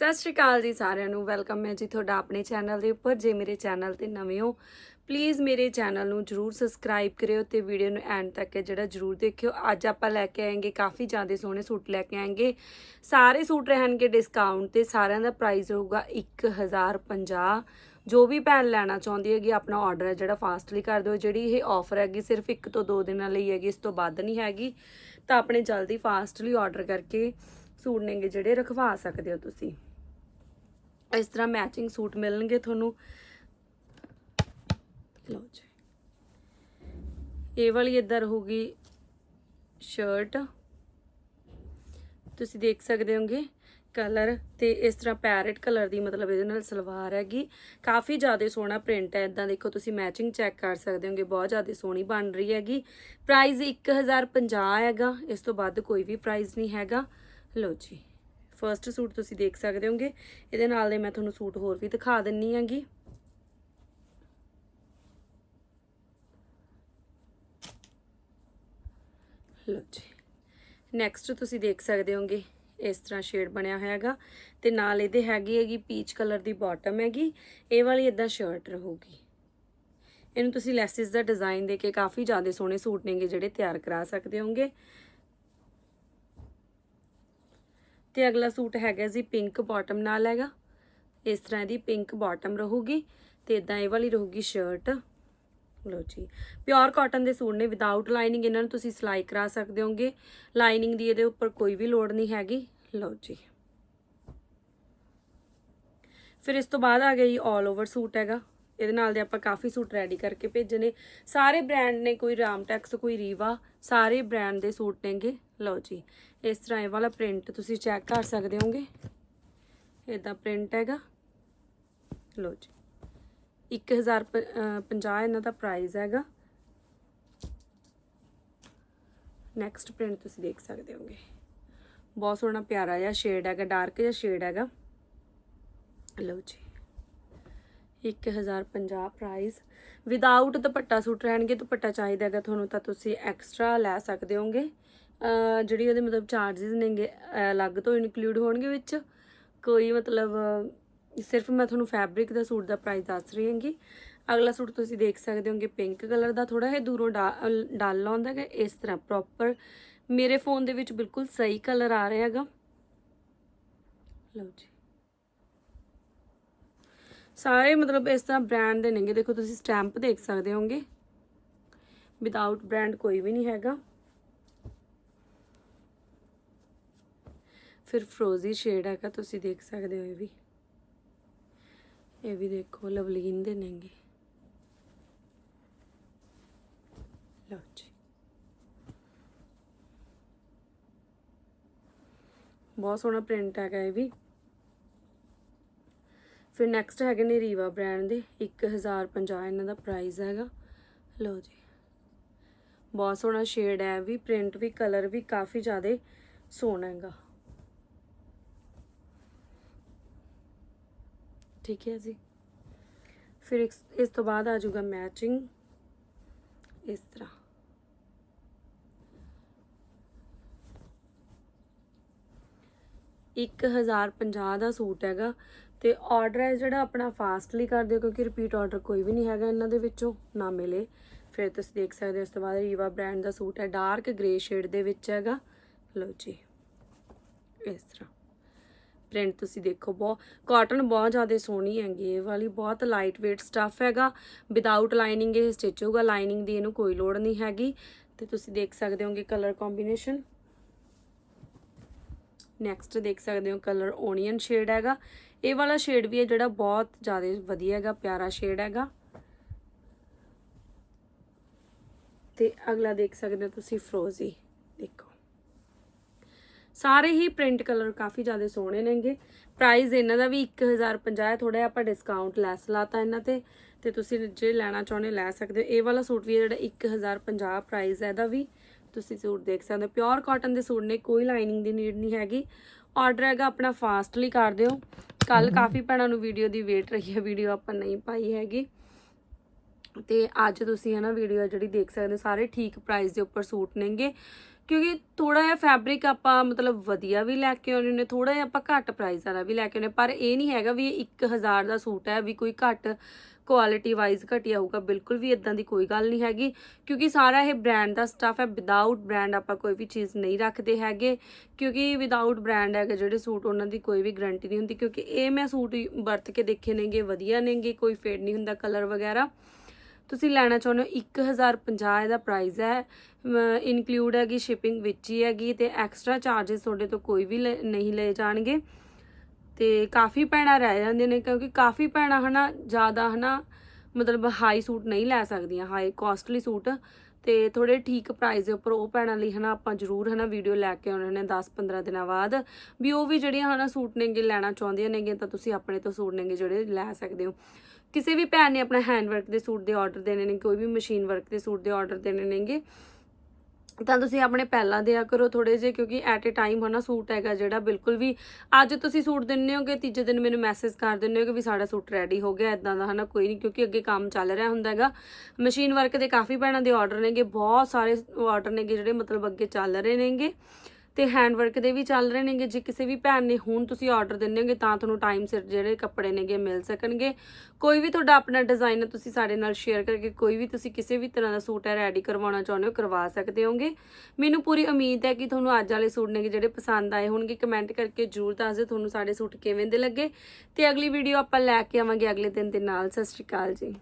ਸਤਿ ਸ਼੍ਰੀ ਅਕਾਲ ਜੀ ਸਾਰਿਆਂ ਨੂੰ। ਵੈਲਕਮ ਹੈ ਜੀ ਤੁਹਾਡਾ ਆਪਣੇ ਚੈਨਲ ਦੇ ਉੱਪਰ। ਜੇ ਮੇਰੇ ਚੈਨਲ ਤੇ ਨਵੇਂ ਹੋ ਪਲੀਜ਼ ਮੇਰੇ ਚੈਨਲ ਨੂੰ ਜਰੂਰ ਸਬਸਕ੍ਰਾਈਬ ਕਰਿਓ ਤੇ ਵੀਡੀਓ ਨੂੰ ਐਂਡ ਤੱਕ ਜਿਹੜਾ ਜਰੂਰ ਦੇਖਿਓ। ਅੱਜ ਆਪਾਂ ਲੈ ਕੇ ਆਏਗੇ ਕਾਫੀ ਜ਼ਿਆਦਾ ਸੋਹਣੇ ਸੂਟ ਲੈ ਕੇ ਆਏਗੇ। ਸਾਰੇ ਸੂਟ ਰਹਿਣਗੇ ਡਿਸਕਾਊਂਟ ਤੇ। ਸਾਰਿਆਂ ਦਾ ਪ੍ਰਾਈਸ ਰਹੂਗਾ 1050 ਜੋ ਵੀ ਭੈਣ ਲੈਣਾ ਚਾਹੁੰਦੀ ਹੈਗੀ, ਆਪਣਾ ਆਰਡਰ ਹੈ ਜਿਹੜਾ ਫਾਸਟਲੀ ਕਰ ਦਿਓ। ਜਿਹੜੀ ਇਹ ਆਫਰ ਹੈਗੀ, ਸਿਰਫ ਇੱਕ ਤੋਂ ਦੋ ਦਿਨਾਂ ਲਈ ਹੈਗੀ, ਇਸ ਤੋਂ ਵੱਧ ਨਹੀਂ ਹੈਗੀ। ਤਾਂ ਆਪਣੇ ਜਲਦੀ ਫਾਸਟਲੀ ਆਰਡਰ ਕਰਕੇ ਸੂਟ ਨੇਗੇ ਜਿਹੜੇ ਰਖਵਾ ਸਕਦੇ ਹੋ ਤੁਸੀਂ। ਇਸ ਤਰ੍ਹਾਂ ਮੈਚਿੰਗ ਸੂਟ ਮਿਲਣਗੇ ਤੁਹਾਨੂੰ। ਲਓ ਜੀ। ਇਹ ਵਾਲੀ ਇਧਰ ਹੋਊਗੀ ਸ਼ਰਟ ਤੁਸੀਂ ਦੇਖ ਸਕਦੇ ਹੋਗੇ ਕਲਰ ਤੇ ਇਸ ਤਰ੍ਹਾਂ ਪੈਰਟ ਕਲਰ ਦੀ ਮਤਲਬ ਇਹਦੇ ਨਾਲ ਸਲਵਾਰ ਹੈਗੀ। ਕਾਫੀ ਜ਼ਿਆਦਾ ਸੋਹਣਾ ਪ੍ਰਿੰਟ ਹੈ। ਇਦਾਂ ਦੇਖੋ ਤੁਸੀਂ ਮੈਚਿੰਗ ਚੈੱਕ ਕਰ ਸਕਦੇ ਹੋਗੇ। ਬਹੁਤ ਜ਼ਿਆਦਾ ਸੋਹਣੀ ਬਣ ਰਹੀ ਹੈਗੀ। ਪ੍ਰਾਈਸ 1050 ਹੈਗਾ। ਇਸ ਤੋਂ ਵੱਧ ਕੋਈ ਵੀ ਪ੍ਰਾਈਸ ਨਹੀਂ ਹੈਗਾ। ਲਓ ਜੀ। ਫਰਸਟ ਸੂਟ ਤੁਸੀਂ ਦੇਖ ਸਕਦੇ ਹੋਗੇ। ਇਹਦੇ ਨਾਲ ਦੇ ਮੈਂ ਤੁਹਾਨੂੰ ਸੂਟ ਹੋਰ ਵੀ ਦਿਖਾ ਦਿੰਨੀ ਆਂਗੀ। ਲਓ ਜੀ। ਨੈਕਸਟ ਤੁਸੀਂ ਦੇਖ ਸਕਦੇ ਹੋਗੇ, ਇਸ ਤਰ੍ਹਾਂ ਸ਼ੇਡ ਬਣਿਆ ਹੋਇਆ ਹੈਗਾ ਤੇ ਨਾਲ ਇਹਦੇ ਹੈਗੀ ਹੈਗੀ ਪੀਚ ਕਲਰ ਦੀ ਬਾਟਮ ਹੈਗੀ। ਇਹ ਵਾਲੀ ਇਦਾਂ ਸ਼ਰਟ ਰਹੂਗੀ। ਇਹਨੂੰ ਤੁਸੀਂ ਲੈਸਿਸ ਦਾ ਡਿਜ਼ਾਈਨ ਦੇ ਕੇ ਕਾਫੀ ਜ਼ਿਆਦਾ ਸੋਹਣੇ ਸੂਟ ਨੇਗੇ ਜਿਹੜੇ ਤਿਆਰ ਕਰਾ ਸਕਦੇ ਹੋਗੇ। ਤੇ ਅਗਲਾ ਸੂਟ ਹੈਗਾ ਜੀ ਪਿੰਕ ਬਾਟਮ ਨਾਲ ਹੈਗਾ। ਇਸ ਤਰ੍ਹਾਂ ਦੀ ਪਿੰਕ ਬਾਟਮ ਰਹੂਗੀ ਤੇ ਇਦਾਂ ਇਹ ਵਾਲੀ ਰਹੂਗੀ ਸ਼ਰਟ ਲੋ ਜੀ ਪਿਓਰ ਕਾਟਨ ਦੇ ਸੂਟ ਨੇ ਵਿਦਆਊਟ ਲਾਈਨਿੰਗ ਇਹਨਾਂ ਨੂੰ ਤੁਸੀਂ ਸਿਲਾਈ ਕਰਾ ਸਕਦੇ ਹੋਗੇ। ਲਾਈਨਿੰਗ ਦੀ ਇਹਦੇ ਉੱਪਰ ਕੋਈ ਵੀ ਲੋੜ ਨਹੀਂ ਹੈਗੀ। ਲੋ ਜੀ। ਫਿਰ ਇਸ ਤੋਂ ਬਾਅਦ ਆ ਗਿਆ ਜੀ 올 ਓਵਰ ਸੂਟ ਹੈਗਾ। ਇਹਦੇ ਨਾਲ ਦੇ ਆਪਾਂ ਕਾਫੀ ਸੂਟ ਰੈਡੀ ਕਰਕੇ ਭੇਜੇ ਨੇ। ਸਾਰੇ ਬ੍ਰਾਂਡ ਨੇ ਕੋਈ ਰਾਮਟੈਕਸ ਕੋਈ ਰੀਵਾ ਸਾਰੇ ਬ੍ਰਾਂਡ ਦੇ ਸੂਟ ਨੇਗੇ। ਲਓ ਜੀ, ਇਸ ਤਰ੍ਹਾਂ ਇਹ ਵਾਲਾ ਪ੍ਰਿੰਟ ਤੁਸੀਂ ਚੈੱਕ ਕਰ ਸਕਦੇ ਹੋਗੇ। ਇਦਾਂ ਪ੍ਰਿੰਟ ਹੈਗਾ। ਲਓ ਜੀ 1050 ਇਹਨਾਂ ਦਾ ਪ੍ਰਾਈਸ ਹੈਗਾ। ਨੈਕਸਟ ਪ੍ਰਿੰਟ ਤੁਸੀਂ ਦੇਖ ਸਕਦੇ ਹੋਗੇ। ਬਹੁਤ ਸੋਹਣਾ ਪਿਆਰਾ ਜਿਹਾ ਸ਼ੇਡ ਹੈਗਾ ਡਾਰਕ ਜਿਹਾ ਸ਼ੇਡ ਹੈਗਾ। ਲਓ ਜੀ 1050 ਪ੍ਰਾਈਸ ਵਿਦਆਊਟ ਦੁਪੱਟਾ ਸੂਟ ਰਹਿਣਗੇ, ਦੁਪੱਟਾ ਚਾਹੀਦਾ ਹੈਗਾ ਤੁਹਾਨੂੰ ਤਾਂ ਤੁਸੀਂ ਐਕਸਟਰਾ ਲੈ ਸਕਦੇ ਹੋਗੇ ਜਿਹੜੀ ਉਹਦੇ ਮਤਲਬ ਚਾਰजेस ਨੇਗੇ ਅਲੱਗ ਤੋਂ ਇਨਕਲੂਡ ਹੋਣਗੇ ਵਿੱਚ। ਕੋਈ ਮਤਲਬ, ਸਿਰਫ ਮੈਂ ਤੁਹਾਨੂੰ ਫੈਬਰਿਕ ਦਾ ਸੂਟ ਦਾ ਪ੍ਰਾਈਸ ਦੱਸ ਰਹੀ ਹਾਂਗੀ। ਅਗਲਾ ਸੂਟ ਤੁਸੀਂ ਦੇਖ ਸਕਦੇ ਹੋਗੇ ਪਿੰਕ ਕਲਰ ਦਾ ਥੋੜਾ ਜਿਹਾ ਦੂਰੋਂ ਡਲ ਆਉਂਦਾ ਹੈਗਾ, ਇਸ ਤਰ੍ਹਾਂ ਪ੍ਰੋਪਰ ਮੇਰੇ ਫੋਨ ਦੇ ਵਿੱਚ ਬਿਲਕੁਲ ਸਹੀ ਕਲਰ ਆ ਰਿਹਾ ਹੈਗਾ। ਲਓ ਜੀ। ਸਾਰੇ ਮਤਲਬ ਇਸ ਤਰ੍ਹਾਂ ਬ੍ਰਾਂਡ ਦੇ ਨੇਗੇ। ਦੇਖੋ, ਤੁਸੀਂ ਸਟੈਂਪ ਦੇਖ ਸਕਦੇ ਹੋਗੇ। ਵਿਦਆਊਟ ਬ੍ਰਾਂਡ ਕੋਈ ਵੀ ਨਹੀਂ ਹੈਗਾ। ਫਿਰ ਫਰੋਜ਼ੀ ਸ਼ੇਡ ਹੈਗਾ, ਤੁਸੀਂ ਦੇਖ ਸਕਦੇ ਹੋ ਇਹ ਵੀ। ਇਹ ਵੀ ਦੇਖੋ, ਲਵਲੀਨ ਦੇ ਨੇਗੇ। ਲਓ ਜੀ। ਬਹੁਤ ਸੋਹਣਾ ਪ੍ਰਿੰਟ ਹੈਗਾ ਇਹ ਵੀ। ਫਿਰ ਨੈਕਸਟ ਹੈਗੇ ਨੇ ਰੀਵਾ ਬ੍ਰਾਂਡ ਦੇ 1050 ਇਹਨਾਂ ਦਾ ਪ੍ਰਾਈਸ ਹੈਗਾ। ਲਓ ਜੀ। ਬਹੁਤ ਸੋਹਣਾ ਸ਼ੇਡ ਹੈ, ਵੀ ਪ੍ਰਿੰਟ ਵੀ ਕਲਰ ਵੀ ਕਾਫੀ ਜ਼ਿਆਦਾ ਸੋਹਣਾ ਹੈਗਾ। ਠੀਕ ਹੈ ਜੀ। ਫਿਰ ਇਸ ਤੋਂ ਬਾਅਦ ਆ ਜਾਊਗਾ ਮੈਚਿੰਗ ਇਸ ਤਰ੍ਹਾਂ। ਇੱਕ ਹਜ਼ਾਰ ਪੰਜਾਹ ਦਾ ਸੂਟ ਹੈਗਾ। ਤੇ ਆਰਡਰ ਹੈ ਜਿਹੜਾ ਆਪਣਾ ਫਾਸਟਲੀ ਕਰ ਦਿਓ, ਕਿਉਂਕਿ ਰਿਪੀਟ ਆਰਡਰ ਕੋਈ ਵੀ ਨਹੀਂ ਹੈਗਾ ਇਹਨਾਂ ਦੇ ਵਿੱਚੋਂ, ਨਾ ਮਿਲੇ। ਫਿਰ ਤੁਸੀਂ ਦੇਖ ਸਕਦੇ ਹੋ ਇਸ ਤੋਂ ਬਾਅਦ ਰੀਵਾ ਬ੍ਰਾਂਡ ਦਾ ਸੂਟ ਹੈ ਡਾਰਕ ਗ੍ਰੇ ਸ਼ੇਡ ਦੇ ਵਿੱਚ ਹੈਗਾ। ਲਓ ਜੀ, ਇਸ ਤਰ੍ਹਾਂ। ਪ੍ਰਿੰਟ ਤੁਸੀਂ ਦੇਖੋ ਬਹੁਤ ਕਾਟਨ ਬਹੁਤ ਜ਼ਿਆਦਾ ਸੋਹਣੀ ਹੈਗੀ, ਇਹ ਵਾਲੀ ਬਹੁਤ ਲਾਈਟ weight ਸਟੱਫ ਹੈਗਾ। ਵਿਦਆਊਟ ਲਾਈਨਿੰਗ ਇਹ ਸਟਿਚ ਹੋਊਗਾ ਲਾਈਨਿੰਗ ਦੀ ਇਹਨੂੰ ਕੋਈ ਲੋੜ ਨਹੀਂ ਹੈਗੀ। ਤੇ ਤੁਸੀਂ ਦੇਖ ਸਕਦੇ ਹੋਗੇ ਕਲਰ ਕੰਬੀਨੇਸ਼ਨ ਨੈਕਸਟ ਦੇਖ ਸਕਦੇ ਹੋ ਕਲਰ ਓਨੀਅਨ ਸ਼ੇਡ ਹੈਗਾ। ਇਹ ਵਾਲਾ ਸ਼ੇਡ ਵੀ ਹੈ ਜਿਹੜਾ ਬਹੁਤ ਜ਼ਿਆਦਾ ਵਧੀਆ ਹੈਗਾ, ਪਿਆਰਾ ਸ਼ੇਡ ਹੈਗਾ। ਤੇ ਅਗਲਾ ਦੇਖ ਸਕਦੇ ਹੋ ਤੁਸੀਂ ਫਰੋਜ਼ੀ ਦੇਖੋ। ਸਾਰੇ ਹੀ ਪ੍ਰਿੰਟ ਕਲਰ ਕਾਫੀ ਜ਼ਿਆਦਾ ਸੋਹਣੇ ਨੇਗੇ। ਪ੍ਰਾਈਸ ਇਹਨਾਂ ਦਾ ਵੀ 1050 ਹੈ ਜਿਹਾ ਆਪਾਂ ਡਿਸਕਾਊਂਟ ਲੈਸ ਲਾਤਾ ਇਹਨਾਂ ਤੇ ਤੇ ਤੁਸੀਂ ਜੇ ਲੈਣਾ ਚਾਹੁੰਦੇ ਲੈ ਸਕਦੇ ਹੋ। ਇਹ ਵਾਲਾ ਸੂਟ ਵੀ ਹੈ ਜਿਹੜਾ 1050 ਪ੍ਰਾਈਸ ਹੈ ਇਹਦਾ ਵੀ। ਤੁਸੀਂ ਸੂਟ ਦੇਖ ਸਕਦੇ ਹੋ। ਪਿਓਰ ਕਾਟਨ ਦੇ ਸੂਟ ਨੇ, ਕੋਈ ਲਾਈਨਿੰਗ ਦੀ ਨੀਡ ਨਹੀਂ ਹੈਗੀ। ਆਰਡਰ ਹੈਗਾ ਆਪਣਾ ਫਾਸਟਲੀ ਕਰ ਦਿਓ। ਕੱਲ ਕਾਫੀ ਭੈਣਾਂ ਨੂੰ ਵੀਡੀਓ ਦੀ ਵੇਟ ਰਹੀ ਹੈ ਵੀਡੀਓ ਆਪਾਂ ਨਹੀਂ ਪਾਈ ਹੈਗੀ। ਤੇ ਅੱਜ ਤੁਸੀਂ ਹੈ ਨਾ ਵੀਡੀਓ ਜਿਹੜੀ ਦੇਖ ਸਕਦੇ ਹੋ ਸਾਰੇ ਠੀਕ ਪ੍ਰਾਈਸ ਦੇ ਉੱਪਰ ਸੂਟ ਨੇਗੇ। ਕਿਉਂਕਿ ਥੋੜਾ ਜਿਹਾ ਫੈਬਰਿਕ ਆਪਾਂ ਮਤਲਬ ਵਧੀਆ ਵੀ ਲੈ ਕੇ ਆਉਣੇ ਨੇ ਥੋੜਾ ਜਿਹਾ ਆਪਾਂ ਘੱਟ ਪ੍ਰਾਈਸ ਵਾਲਾ ਵੀ ਲੈ ਕੇ ਆਉਣੇ ਪਰ ਇਹ ਨਹੀਂ ਹੈਗਾ ਵੀ ਇਹ 1000 ਦਾ ਸੂਟ ਹੈ ਵੀ ਕੋਈ ਘੱਟ ਕੁਆਲਿਟੀ ਵਾਈਜ਼ ਘਟਿਆ ਹੋਊਗਾ, ਬਿਲਕੁਲ ਵੀ ਇਦਾਂ ਦੀ ਕੋਈ ਗੱਲ ਨਹੀਂ ਹੈਗੀ, ਕਿਉਂਕਿ ਸਾਰਾ ਇਹ ਬ੍ਰਾਂਡ ਦਾ ਸਟੱਫ ਹੈ ਵਿਦਆਊਟ ਬ੍ਰਾਂਡ ਆਪਾਂ ਕੋਈ ਵੀ ਚੀਜ਼ ਨਹੀਂ ਰੱਖਦੇ ਹੈਗੇ, ਕਿਉਂਕਿ ਵਿਦਆਊਟ ਬ੍ਰਾਂਡ ਹੈਗੇ ਜਿਹੜੇ ਸੂਟ ਉਹਨਾਂ ਦੀ ਕੋਈ ਵੀ ਗਾਰੰਟੀ ਨਹੀਂ ਹੁੰਦੀ, ਕਿਉਂਕਿ ਇਹ ਮੈਂ ਸੂਟ ਵਰਤ ਕੇ ਦੇਖੇ ਨੇਗੇ, ਵਧੀਆ ਨੇਗੇ, ਕੋਈ ਫੇਡ ਨਹੀਂ ਹੁੰਦਾ ਕਲਰ ਵਗੈਰਾ। ਤੁਸੀਂ ਲੈਣਾ ਚਾਹੁੰਦੇ ਹੋ 1050 ਇਹਦਾ ਪ੍ਰਾਈਸ ਹੈ ਇਨਕਲੂਡ ਹੈਗੀ ਸ਼ਿਪਿੰਗ ਵਿੱਚ ਹੀ ਹੈਗੀ, ਤੇ ਐਕਸਟਰਾ ਚਾਰजेस ਤੁਹਾਡੇ ਤੋਂ ਕੋਈ ਵੀ ਲੈ- ਨਹੀਂ ਲਏ ਜਾਣਗੇ। ਤੇ ਕਾਫੀ ਭੈਣਾਂ ਰਹਿ ਜਾਂਦੀਆਂ ਨੇ ਕਿਉਂਕਿ ਕਾਫੀ ਭੈਣਾਂ ਹਨਾ, ਜ਼ਿਆਦਾ ਹਨਾ, ਮਤਲਬ ਹਾਈ ਸੂਟ ਨਹੀਂ ਲੈ ਸਕਦੀਆਂ ਹਾਈ ਕਾਸਟਲੀ ਸੂਟ ਤੇ ਥੋੜੇ ਠੀਕ ਪ੍ਰਾਈਸ ਦੇ ਉੱਪਰ ਉਹ ਭੈਣਾਂ ਲਈ ਹਨਾ ਆਪਾਂ ਜ਼ਰੂਰ ਹਨਾ ਵੀਡੀਓ ਲੈ ਕੇ ਆਉਣੇ ਨੇ 10-15 ਦਿਨਾਂ ਬਾਅਦ। ਵੀ ਉਹ ਵੀ ਜਿਹੜੀਆਂ ਹਨਾ ਸੂਟ ਨੇਗੇ ਲੈਣਾ ਚਾਹੁੰਦੀਆਂ ਨੇਗੇ ਤਾਂ ਤੁਸੀਂ ਆਪਣੇ ਤੋਂ ਸੂਟ ਨੇਗੇ ਜਿਹੜੇ ਲੈ ਸਕਦੇ ਹੋ। ਕਿਸੇ ਵੀ ਭੈਣ ਨੇ ਆਪਣਾ ਹੈਂਡ ਵਰਕ ਦੇ ਸੂਟ ਦੇ ਆਰਡਰ ਦੇਣੇ ਨੇ, ਕੋਈ ਵੀ ਮਸ਼ੀਨ ਵਰਕ ਦੇ ਸੂਟ ਦੇ ਆਰਡਰ ਦੇਣੇ ਨੇਗੇ ਤਾਂ ਤੁਸੀਂ ਆਪਣੇ ਪਹਿਲਾਂ ਦਿਆ ਕਰੋ ਥੋੜੇ ਜਿਹੇ, ਕਿਉਂਕਿ ਐਟ ਅ ਟਾਈਮ ਹਨਾ ਸੂਟ ਹੈਗਾ ਜਿਹੜਾ ਬਿਲਕੁਲ ਵੀ ਅੱਜ ਤੁਸੀਂ ਸੂਟ ਦਿੰਨੇ ਹੋਗੇ, ਤੀਜੇ ਦਿਨ ਮੈਨੂੰ ਮੈਸੇਜ ਕਰ ਦਿੰਦੇ ਹੋਗੇ ਵੀ ਸਾਡਾ ਸੂਟ ਰੈਡੀ ਹੋ ਗਿਆ ਇਦਾਂ ਦਾ ਹਨਾ ਕੋਈ ਨਹੀਂ ਕਿਉਂਕਿ ਅੱਗੇ ਕੰਮ ਚੱਲ ਰਿਹਾ ਹੁੰਦਾ ਹੈਗਾ। ਮਸ਼ੀਨ ਵਰਕ ਦੇ ਕਾਫੀ ਭੈਣਾਂ ਦੇ ਆਰਡਰ ਨੇਗੇ, ਬਹੁਤ ਸਾਰੇ ਆਰਡਰ ਨੇਗੇ ਜਿਹੜੇ ਮਤਲਬ ਅੱਗੇ ਚੱਲ ਰਹੇ ਨੇਗੇ। ਤੇ ਹੈਂਡ ਵਰਕ ਦੇ ਵੀ ਚੱਲ ਰਹੇ ਨੇਗੇ। ਜੇ ਕਿਸੇ ਵੀ ਭੈਣ ਨੇ ਹੁਣ ਤੁਸੀਂ ਆਰਡਰ ਦਿੰਦੇ ਹੋਗੇ, ਤਾਂ ਤੁਹਾਨੂੰ ਟਾਈਮ ਸਿਰ ਜਿਹੜੇ ਕੱਪੜੇ ਨੇਗੇ ਮਿਲ ਸਕਣਗੇ। ਕੋਈ ਵੀ ਤੁਹਾਡਾ ਆਪਣਾ ਡਿਜ਼ਾਈਨ ਤੁਸੀਂ ਸਾਡੇ ਨਾਲ ਸ਼ੇਅਰ ਕਰਕੇ ਕੋਈ ਵੀ ਤੁਸੀਂ ਕਿਸੇ ਵੀ ਤਰ੍ਹਾਂ ਦਾ ਸੂਟ ਹੈ ਰੈਡੀ ਕਰਵਾਉਣਾ ਚਾਹੁੰਦੇ ਹੋ, ਕਰਵਾ ਸਕਦੇ ਹੋਗੇ। ਮੈਨੂੰ ਪੂਰੀ ਉਮੀਦ ਹੈ ਕਿ ਤੁਹਾਨੂੰ ਅੱਜ ਵਾਲੇ ਸੂਟ ਨੇਗੇ ਜਿਹੜੇ ਪਸੰਦ ਆਏ ਹੋਣਗੇ। ਕਮੈਂਟ ਕਰਕੇ ਜਰੂਰ ਦੱਸ ਦਿਓ ਤੁਹਾਨੂੰ ਸਾਡੇ ਸੂਟ ਕਿਵੇਂ ਦੇ ਲੱਗੇ। ਤੇ ਅਗਲੀ ਵੀਡੀਓ ਆਪਾਂ ਲੈ ਕੇ ਆਵਾਂਗੇ ਅਗਲੇ ਦਿਨ ਦੇ ਨਾਲ। ਸਤਿ ਸ਼੍ਰੀ ਅਕਾਲ ਜੀ।